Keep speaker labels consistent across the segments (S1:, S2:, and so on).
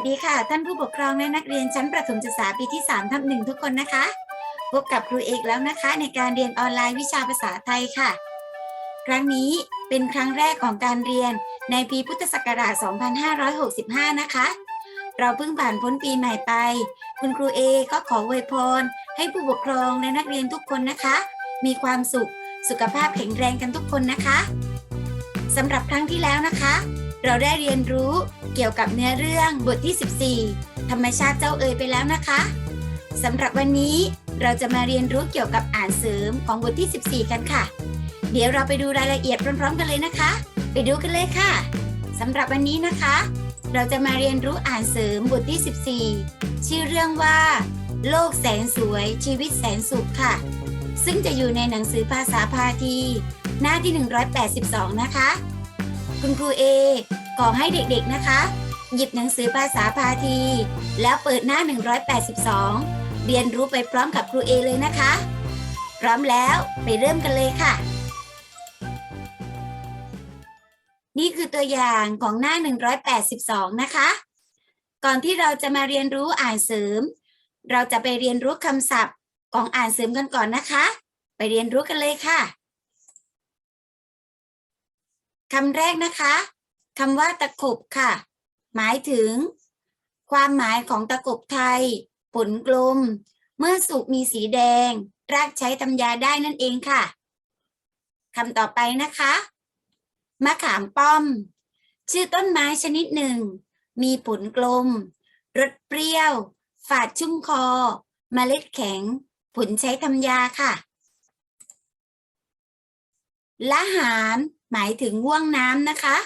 S1: วัสดีค่ะ ท่านผู้ปกครองและนักเรียนชั้นประถมศึกษาปีที่3ทับหนึ่งทุกคนนะคะ พบกับครูเอกแล้วนะคะ ในการเรียนออนไลน์วิชาภาษาไทยค่ะ ครั้งนี้เป็นครั้งแรกของการเรียนในปีพุทธศักราช 2565 นะคะ เราเพิ่งผ่านพ้นปีใหม่ไป คุณครูเอก็ขออวยพร ให้ผู้ปกครองและนักเรียนทุกคนนะคะ มีความสุขสุขภาพแข็งแรงกันทุกคนนะคะสำหรับครั้งที่แล้วนะคะ เราได้เรียนรู้เกี่ยวกับเนื้อเรื่องบทที่ 14 ธรรมชาติเจ้าเอ๋ยไปแล้วนะคะสำหรับวันนี้เราจะมาเรียนรู้เกี่ยวกับอ่านเสริมของบทที่ 14 กันค่ะ เดี๋ยวเราไปดูรายละเอียดพร้อมๆ กันเลยนะคะ ไปดูกันเลยค่ะสำหรับวันนี้นะคะ เราจะมาเรียนรู้อ่านเสริมบทที่ 14 ชื่อเรื่องว่า โลกแสนสวยชีวิตแสนสุขค่ะ ซึ่งจะอยู่ในหนังสือภาษาพาที หน้าที่ 182 นะคะ คุณครูเอ ขอให้เด็กๆนะคะ หยิบหนังสือภาษาพาที แล้วเปิดหน้า 182 เรียนรู้ไปพร้อมกับครูเอเลยนะคะ พร้อมแล้วไปเริ่มกันเลยค่ะ นี่คือตัวอย่างของหน้า 182 นะคะ ก่อนที่เราจะมาเรียนรู้อ่านเสริม เราจะไปเรียนรู้คำศัพท์ของอ่านเสริมกันก่อนนะคะ ไปเรียนรู้กันเลยค่ะคำแรกนะคะ คำว่าตะขบค่ะ หมายถึง ความหมายของตะกบไทย ผลกลม เมื่อสุกมีสีแดง รากใช้ทำยาได้นั่นเองค่ะคำต่อไปนะคะ มะขามป้อม ชื่อต้นไม้ชนิดหนึ่ง มีผลกลม รสเปรี้ยว ฝาดชุ่มคอเมล็ดแข็ง ผลใช้ทำยาค่ะ ละหารหมายถึงง่วงน้ำนะคะ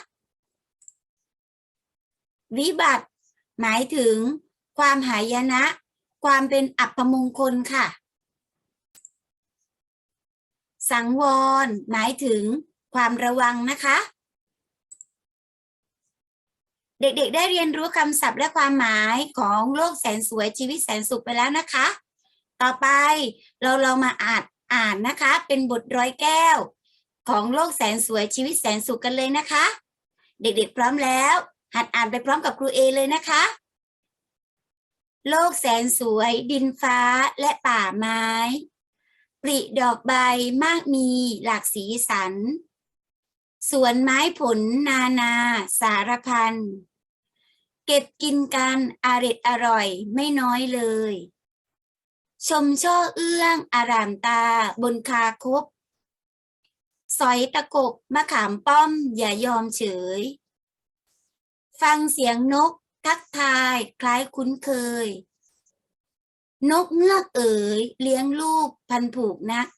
S1: วิบัติหมายถึงความหายนะ ความเป็นอัปมงคลค่ะ สังวร หมายถึงความระวังนะคะ เด็กๆ ได้เรียนรู้คำศัพท์และความหมายของโลกแสนสวยชีวิตแสนสุขไปแล้วนะคะ ต่อไปเราลองมาอ่านอ่านนะคะ เป็นบทร้อยแก้ว ของโลกแสนสวยชีวิตแสนสุขกันเลยนะคะ เด็กๆ พร้อมแล้ว หัดอ่านไปพร้อมกับครูเอเลยนะคะ โลกแสนสวยดินฟ้าและป่าไม้ ปริดอกใบมากมีหลากสีสัน สวนไม้ผลนานาสารพัน เก็บกินกันอร็ดอร่อยไม่น้อยเลย ชมช่อเอื้องอารามตาบนคาคบสอยตะกบมะขามป้อมอย่ายอมเฉย ฟังเสียงนกทักทายคล้ายคุ้นเคย นกเงือกเอ๋ยเลี้ยงลูกพันผูกนัก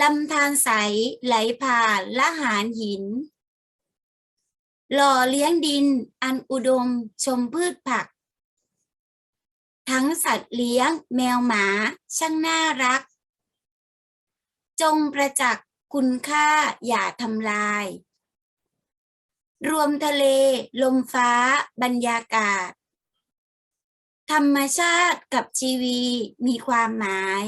S1: ลำธารใสไหลผ่านละหารหิน หล่อเลี้ยงดินอันอุดมชมพืชผัก ทั้งสัตว์เลี้ยงแมวหมาช่างน่ารัก จงประจักษ์คุณค่าอย่าทำลาย รวมทะเล ลมฟ้า บรรยากาศ ธรรมชาติกับชีวีมีความหมาย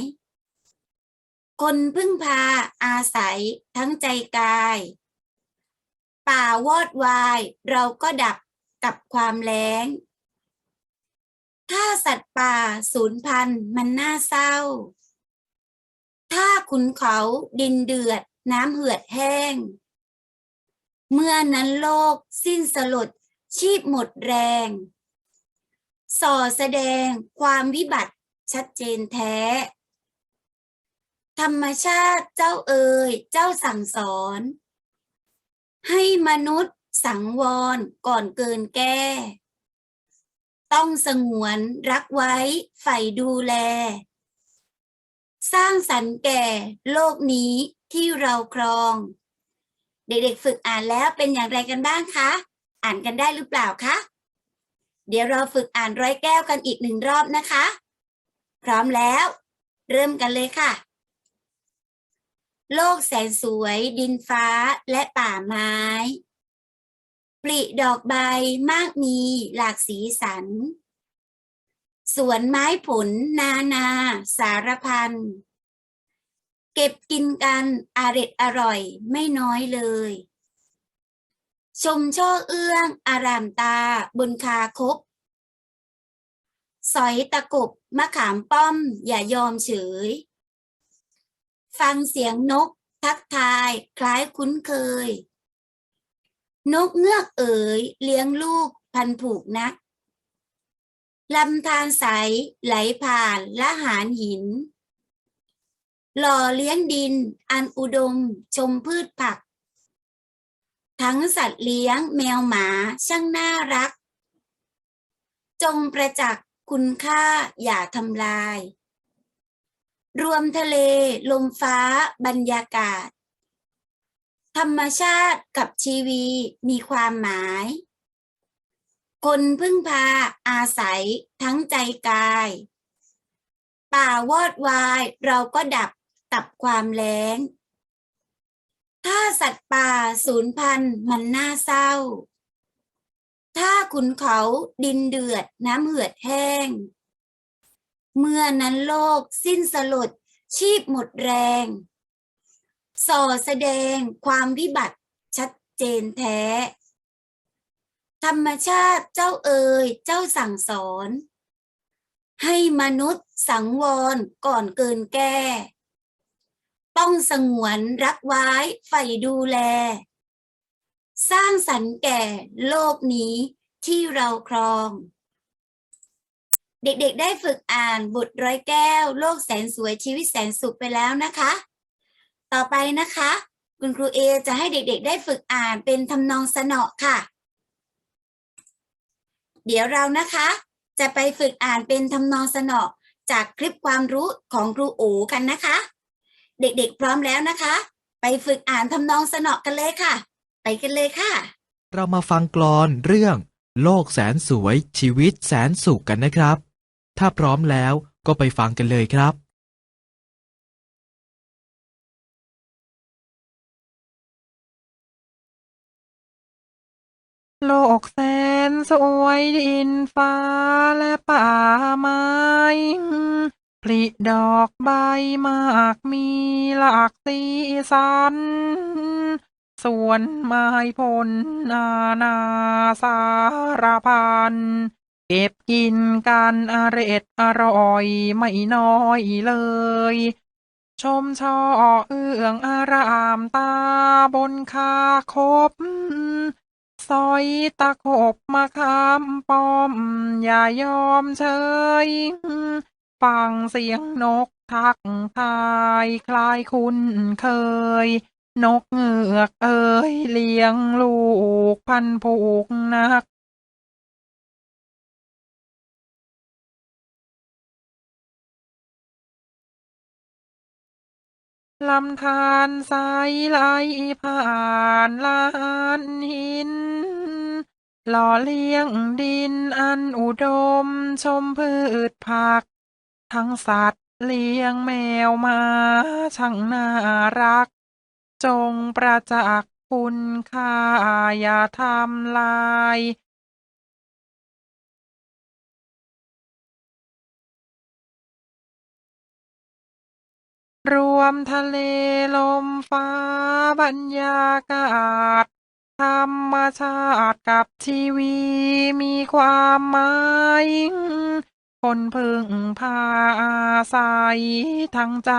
S1: คนพึ่งพาอาศัยทั้งใจกาย ป่าวอดวายเราก็ดับกับความแล้ง ถ้าสัตว์ป่าสูญพันธุ์มันน่าเศร้า ถ้าขุนเขาดินเดือดน้ำเหือดแห้ง เมื่อนั้นโลกสิ้นสลด ชีพหมดแรง ส่อแสดงความวิบัติชัดเจนแท้ ธรรมชาติเจ้าเอ่ยเจ้าสั่งสอน ให้มนุษย์สังวรก่อนเกินแก้ ต้องสงวนรักไว้ใฝ่ดูแล สร้างสรรค์แก่โลกนี้ที่เราครอง เด็กๆฝึกอ่านแล้วเป็นอย่างไรกันบ้างคะ อ่านกันได้หรือเปล่าคะ เดี๋ยวเราฝึกอ่านร้อยแก้วกันอีกหนึ่งรอบนะคะ พร้อมแล้ว เริ่มกันเลยค่ะ โลกแสนสวย ดินฟ้าและป่าไม้ ปลิดอกใบมากมีหลากสีสัน สวนไม้ผล นานา สารพัน เก็บกินกันอร็ดอร่อยไม่น้อยเลย ชมช่อเอื้อง อารามตาบนคาคบ สอยตะกบมะขามป้อม อย่ายอมเฉย ฟังเสียงนก ทักทายคล้ายคุ้นเคย นกเงือกเอ๋ย เลี้ยงลูกพันผูกนักลำธารใสไหลผ่านละหารหิน หล่อเลี้ยงดิน อันอุดม ชมพืชผัก ทั้งสัตว์เลี้ยงแมวหมา ช่างน่ารัก จงประจักษ์คุณค่าอย่าทำลาย รวมทะเล ลมฟ้า บรรยากาศ ธรรมชาติกับชีวีมีความหมาย คนพึ่งพาอาศัยทั้งใจกาย ป่าวอดวายเราก็ดับ ตับความแล้ง ถ้าสัตว์ป่าสูญพันธุ์มันน่าเศร้า ถ้าขุนเขาดินเดือดน้ำเหือดแห้ง เมื่อนั้นโลกสิ้นสลดชีพหมดแรง ส่อแสดงความวิบัติชัดเจนแท้ ธรรมชาติเจ้าเอ่ยเจ้าสั่งสอน ให้มนุษย์สังวรก่อนเกินแก้ ต้องสงวนรักไว้ใฝ่ดูแล สร้างสรรค์แก่โลกนี้ที่เราครอง เด็กๆ ได้ฝึกอ่านบทร้อยแก้ว โลกแสนสวยชีวิตแสนสุขไปแล้วนะคะ ต่อไปนะคะ คุณครูเอจะให้เด็กๆ ได้ฝึกอ่านเป็นทำนองสนอค่ะ เดี๋ยวเรานะคะ จะไปฝึกอ่านเป็นทำนองสนอจากคลิปความรู้ของครูโอกันนะคะ เด็กๆ พร้อมแล้วนะคะ ไปฝึกอ่านทำนองสนอกันเลยค่ะ ไปกันเลยค่ะ
S2: เรามาฟังกลอนเรื่อง โลกแสนสวยชีวิตแสนสุขกันนะครับ ถ้าพร้อมแล้วก็ไปฟังกันเลยครับ
S3: โลกแสนสวยดินฟ้าและป่าไม้ ผลิดอกใบมากมีหลากสีสันส่วนไม้ผลนานาสารพัน เก็บกินกันอร็ดอร่อยไม่น้อยเลย ชมช่อเอื้องอารามตาบนคาคบสอยตะขบมาคำป้อม อย่ายอมเฉย ฟังเสียงนกทักทายคลายคุ้นเคย นกเงือกเอ่ยเลี้ยงลูกพันผูกนักลำธารสายไหลผ่านลานหิน หล่อเลี้ยงดินอันอุดมชมพืชผัก ทั้งสัตว์เลี้ยงแมวมาช่างน่ารัก จงประจักษ์คุณค่าอย่าทำลายรวมทะเลลมฟ้าบรรยากาศ ธรรมชาติกับชีวีมีความหมาย คนพึ่งพาอาศัยทั้งใจ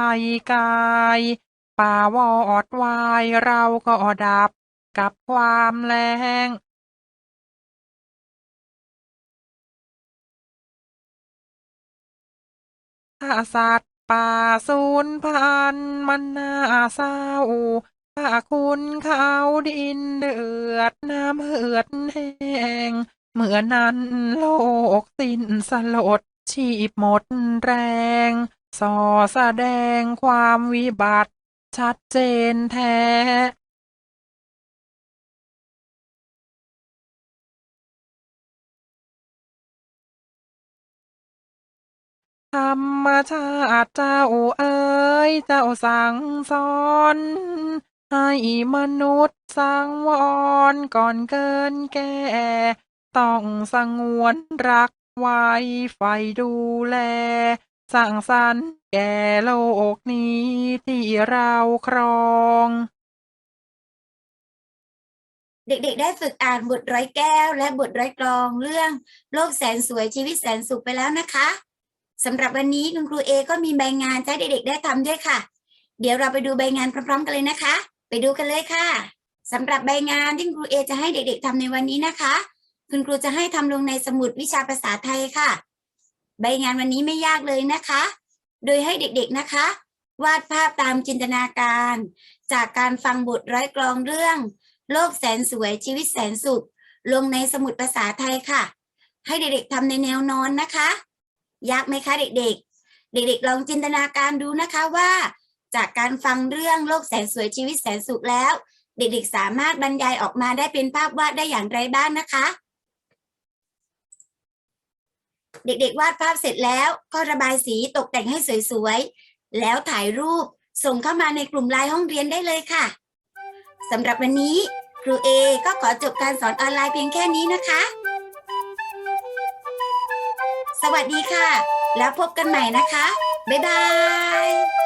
S3: กาย ป่าวอดวายเราก็ดับกับความแล้งถ้าสัตว์ป่าสูญพันธุ์มันน่าเศร้าถ้าคุณเขาดินเดือดน้ำเหือดแห้งเหมื่อนั้นโลกสิ้นสลด ชีพหมดแรงส่อแสดงความวิบัติ ชัดเจนแท้ ธรรมชาติเจ้าเอ๋ยเจ้าสั่งสอนให้มนุษย์สังวรก่อนเกินแก่ ต้องสงวนรัก ไว้ไฟดูแลสร้างสรรค์แก่โลกนี้ที่เราครอง
S1: เด็กๆ ได้ฝึกอ่านบทร้อยแก้ว และบทร้อยกลองเรื่องโลกแสนสวยชีวิตแสนสุขไปแล้วนะคะสำหรับวันนี้คุณครูเอก็มีใบงานให้เด็กๆ ได้ทำด้วยค่ะ เดี๋ยวเราไปดูใบงานพร้อมๆ กันเลยนะคะ ไปดูกันเลยค่ะสำหรับใบงานที่คุณครูเอจะให้เด็กๆทำในวันนี้นะคะ คุณครูจะให้ทำลงในสมุดวิชาภาษาไทยค่ะ ใบงานวันนี้ไม่ยากเลยนะคะ โดยให้เด็กๆนะคะ วาดภาพตามจินตนาการ จากการฟังบทร้อยกลองเรื่อง โลกแสนสวยชีวิตแสนสุข ลงในสมุดภาษาไทยค่ะ ให้เด็กๆทำในแนวนอนนะคะ ยากไหมคะเด็กๆ เด็กๆ ลองจินตนาการดูนะคะว่า จากการฟังเรื่องโลกแสนสวยชีวิตแสนสุขแล้ว เด็กๆ สามารถบรรยายออกมาได้เป็นภาพวาดได้อย่างไรบ้างนะคะ เด็กๆ วาดภาพเสร็จแล้วก็ระบายสีตกแต่งให้สวยๆ แล้วถ่ายรูปส่งเข้ามาในกลุ่มไลน์ห้องเรียนได้เลยค่ะสำหรับวันนี้ครูเอก็ขอจบการสอนออนไลน์เพียงแค่นี้นะคะ สวัสดีค่ะ แล้วพบกันใหม่นะคะ บ๊ายบาย